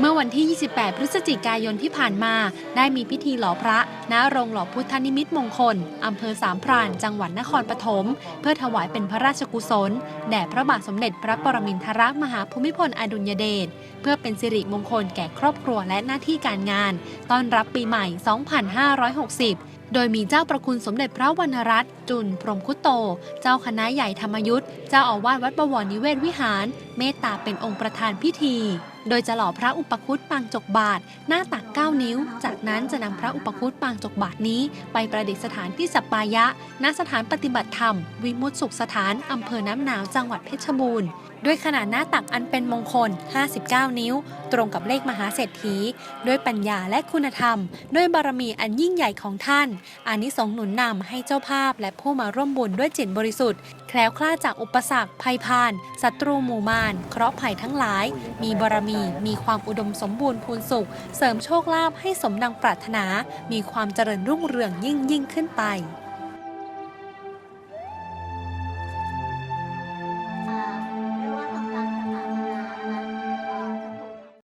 เมื่อวันที่ 28 พฤศจิกายนที่ผ่านมา ได้มีพิธีหล่อพระ ณ โรงหล่อพุทธนิมิตมงคล อำเภอสามพราน จังหวัดนครปฐม เพื่อถวายเป็นพระราชกุศล แด่พระบาทสมเด็จพระปรมินทรมหาภูมิพลอดุลยเดช เพื่อเป็นสิริมงคลแก่ครอบครัวและหน้าที่การงาน ต้อนรับปีใหม่ 2560โดยมีเจ้าประคุณสมเด็จพระวรรณรัตน์จุนพรหมคุตโต เจ้าคณะใหญ่ธรรมยุทธเจ้าอาวาสวัดบวรนิเวศวิหาร เมตตาเป็นองค์ประธานพิธี โดยจะหล่อพระอุปคุตปางจกบาท หน้าตัก 9 นิ้ว จากนั้นจะนำพระอุปคุตปางจกบาทนี้ ไปประดิษฐานที่สัปปายะ ณ สถานปฏิบัติธรรม วิมุตสุขสถานอำเภอน้ำหนาวจังหวัดเพชรบูรณ์ด้วยขนาดหน้าตักอันเป็นมงคล 59 นิ้ว ตรงกับเลขมหาเศรษฐี ด้วยปัญญาและคุณธรรม ด้วยบารมีอันยิ่งใหญ่ของท่านอานิสงส์หนุนนำให้เจ้าภาพและผู้มาร่วมบุญด้วยจิตบริสุทธิ์ แคล้วคลาดจากอุปสรรคภัยพานศัตรูหมู่มารเคราะห์ภัยทั้งหลาย มีบารมีมีความอุดมสมบูรณ์พูนสุข เสริมโชคลาภให้สมดังปรารถนา มีความเจริญรุ่งเรืองยิ่งยิ่งขึ้นไป